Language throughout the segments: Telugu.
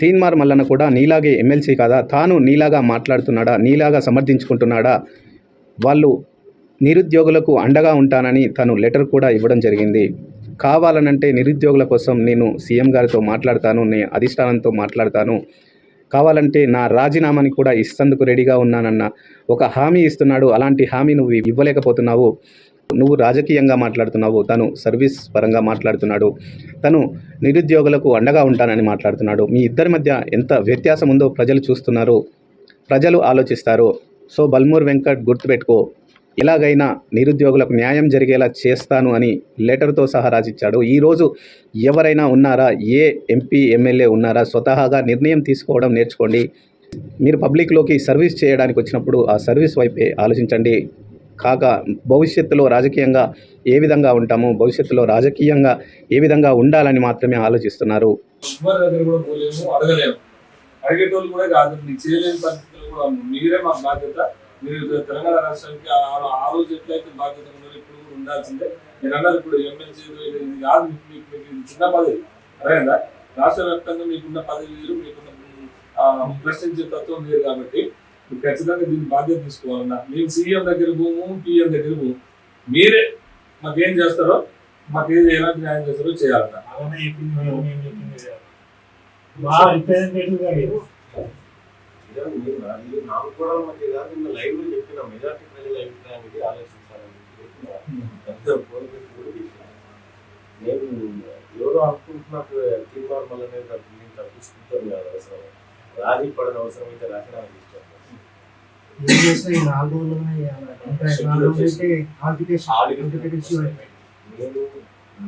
తీన్మార్ మల్లన్న కూడా నీలాగే ఎమ్మెల్సీ కాదా? తాను నీలాగా మాట్లాడుతున్నాడా? నీలాగా సమర్థించుకుంటున్నాడా? వాళ్ళు నిరుద్యోగులకు అండగా ఉంటానని తను లెటర్ కూడా ఇవ్వడం జరిగింది. కావాలనంటే నిరుద్యోగుల కోసం నేను సీఎం గారితో మాట్లాడతాను నేను అధిష్టానంతో మాట్లాడతాను. కావాలంటే నా రాజీనామాని కూడా ఇస్తందుకు రెడీగా ఉన్నానన్న ఒక హామీ ఇస్తున్నాడు. అలాంటి హామీ నువ్వు ఇవ్వలేకపోతున్నావు. నువ్వు రాజకీయంగా మాట్లాడుతున్నావు తను సర్వీస్ పరంగా మాట్లాడుతున్నాడు తను నిరుద్యోగులకు అండగా ఉంటానని మాట్లాడుతున్నాడు. మీ ఇద్దరి మధ్య ఎంత వ్యత్యాసం ఉందో ప్రజలు చూస్తున్నారు ప్రజలు ఆలోచిస్తారు. సో బల్మూర్ వెంకట్ గుర్తుపెట్టుకో ఎలాగైనా నిరుద్యోగులకు న్యాయం జరిగేలా చేస్తాను అని లెటర్తో సహా రాసిచ్చాడు. ఈరోజు ఎవరైనా ఉన్నారా? ఏ ఎంపీ ఎమ్మెల్యే ఉన్నారా? స్వతహాగా నిర్ణయం తీసుకోవడం నేర్చుకోండి. మీరు పబ్లిక్లోకి సర్వీస్ చేయడానికి వచ్చినప్పుడు ఆ సర్వీస్ వైపే ఆలోచించండి. కాక భవిష్యత్తులో రాజకీయంగా ఏ విధంగా ఉంటాము భవిష్యత్తులో రాజకీయంగా ఏ విధంగా ఉండాలని మాత్రమే ఆలోచిస్తున్నారు. అడిగేటోళ్ళు కూడా కాదు మీకు చేయలేని పరిస్థితులు కూడా మీరే మా బాధ్యత. మీరు తెలంగాణ రాష్ట్రానికి ఆ- రోజు ఎట్లయితే బాధ్యత ఉన్నారో ఇప్పుడు కూడా ఉండాల్సిందే. మీరు అన్నారు ఇప్పుడు ఎమ్మెల్సీ ఇది కాదు మీకు చిన్న పదవి. రాష్ట్ర వ్యాప్తంగా మీకున్న పదవి మీరు మీకున్న ప్రశ్నించే తత్వం లేదు కాబట్టి మీరు ఖచ్చితంగా దీని బాధ్యత తీసుకోవాలన్నా. మేము సీఎం దగ్గర పోము పిఎం దగ్గర పోము. మీరే మాకేం చేస్తారో మాకు ఏది ఎలాంటి న్యాయం చేస్తారో చేయాలన్నా. నాకు కూడా మధ్య కాదు నిన్న లైవ్లో చెప్పిన మెజార్టీ ప్రజల అభిప్రాయం ఇది ఆలోచించాలని చెప్పిన. పెద్ద. నేను ఎవరో అనుకుంటున్నట్టు తీర్మానం వల్ల నేను తప్పు- నేను తప్పించుకుంటాను కాదు అవసరం రాజీ పడని అవసరం అయితే రాజీనామా చేస్తాను ఏం చేసినా ఈ నాలుగు చేయాలి. ఇంకా నాలుగు రోజులు అయితే ఇవ్వండి. నేను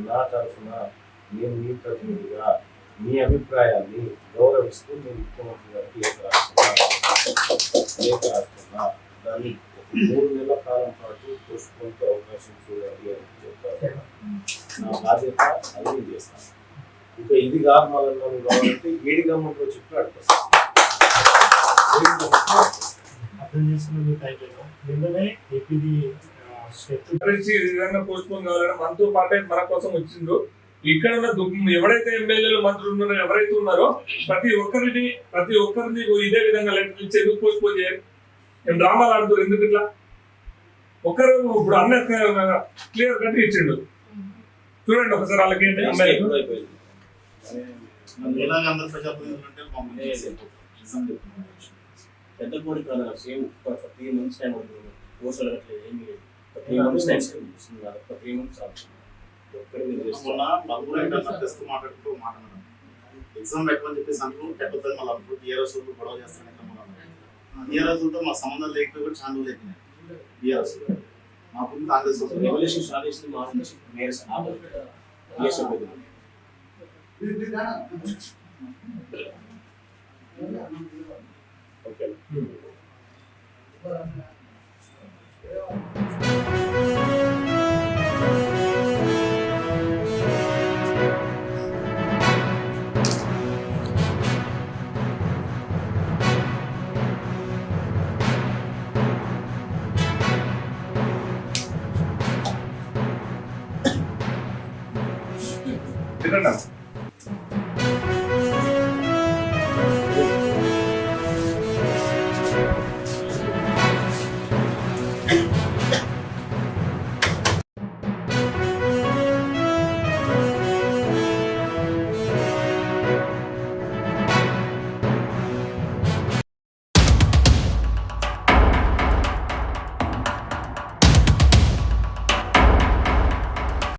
నా తరఫున నేను మీ ప్రతినిధిగా మీ అభిప్రాయాన్ని గౌరవిస్తూ నేను ముఖ్యమంత్రి గారికి లేఖ రాస్తున్నా లేఖ రాస్తున్నా దాన్ని మూడు నెలల కాలం పాటు పోస్ట్పోన్కి అవకాశం చూడండి అని చెప్పారు. నా బాధ్యత అది నేను చేస్తాను. ఇంకా ఇది కాదు మళ్ళీ కావాలంటే ఏడి గమ్మంలో చెప్పి గమ్మంలో అర్థం చేసుకున్న మీకు అయిపోయింది నిన్ననే ఏపీది పోస్ట్ పోన్ కావాలని మనతో పాటే మన కోసం వచ్చిందో ఇక్కడ ఉన్న ఎవరైతే ఎమ్మెల్యేలు మంత్రులు ఉన్నారో ఎవరైతే ఉన్నారో ప్రతి ఒక్కరిని ప్రతి ఒక్కరిని ఇదే విధంగా లెటర్ ఇచ్చి ఎందుకు పోస్ట్ పోన్ చేయాలి నేను డ్రామాలు ఆడుతారు ఎందుకు ఇట్లా? ఒకరు ఇప్పుడు అన్న క్లియర్ కట్ ఇచ్చిండు. చూడండి ఒకసారి వాళ్ళకి ఏంటి ప్రజాప్రతినిధులు పెద్ద కోడి కాదు సేమ్ త్రీ మంత్స్ టైం అవుతుంది పోస్టులు కట్టలేదు ఏమీ లేదు. త్రీ మంత్స్ టైం ఇస్తుంది ఒక త్రీ మంత్స్ మాట్లాడడం ఎగ్జామ్ పెట్టమని చెప్పేసి అంటూ పెట్టొద్దని మళ్ళీ అనుకో టీఆర్ఎస్ గొడవ చేస్తారని టీఆర్ఎస్తో మా సంబంధం లేకపోతే కూడా చాలా రోజులు అయిపోయినాయి టీఆర్ఎస్ మా ముందు కాంగ్రెస్ రెవల్యూషన్ స్టార్ట్ చేసింది మా don't know.